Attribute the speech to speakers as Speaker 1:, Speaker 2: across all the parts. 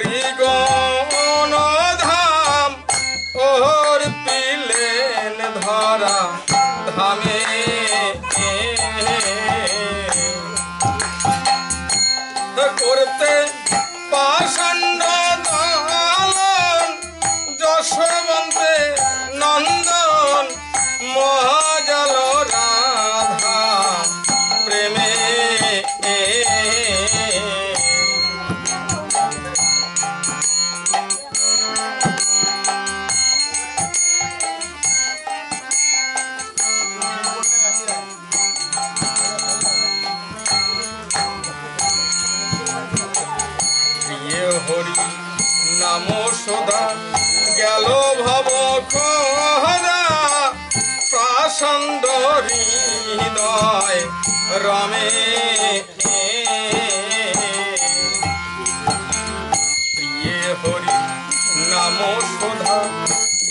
Speaker 1: করি গণধাম পিলেন ধরা ধামে করতে পাষণ্ড খরা প্রাসন্দ হৃদয় রমে। প্রিয়ে হরি নাম সোধা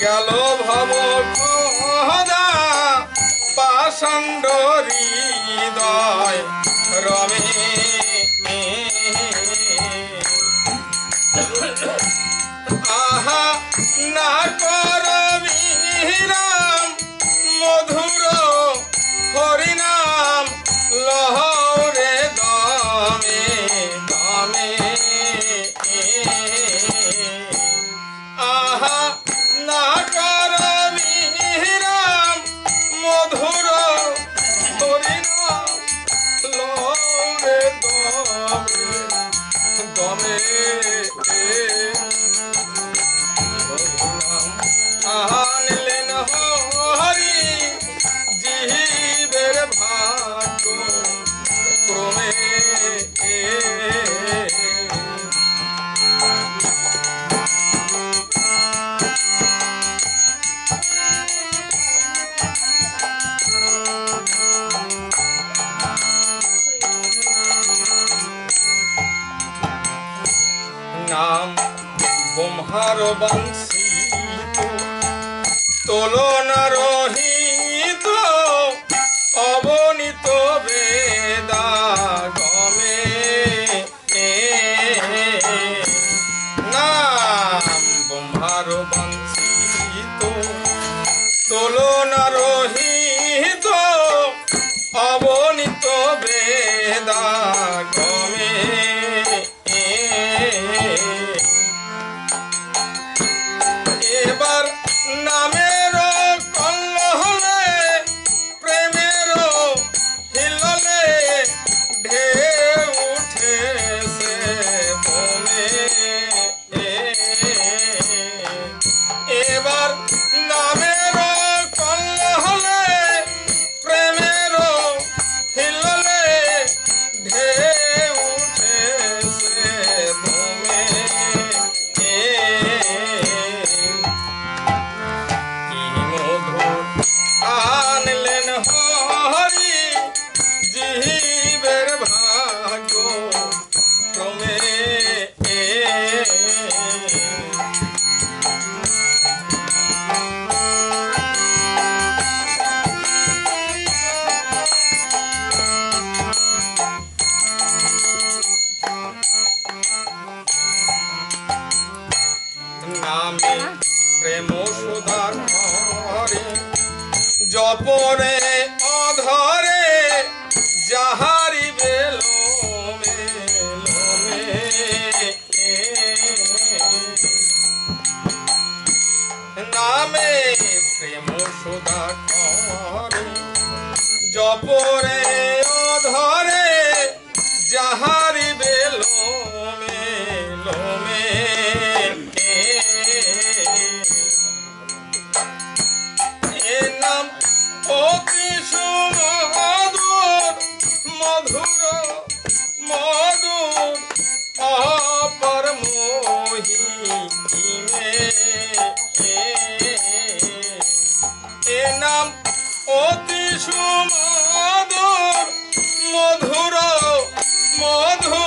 Speaker 1: গেল ভব খরা প্রাসন্দ হৃদয়। নাম ব্রহ্মার বংশী। তোলনা রহি Criamo Shodha মধুর মধুর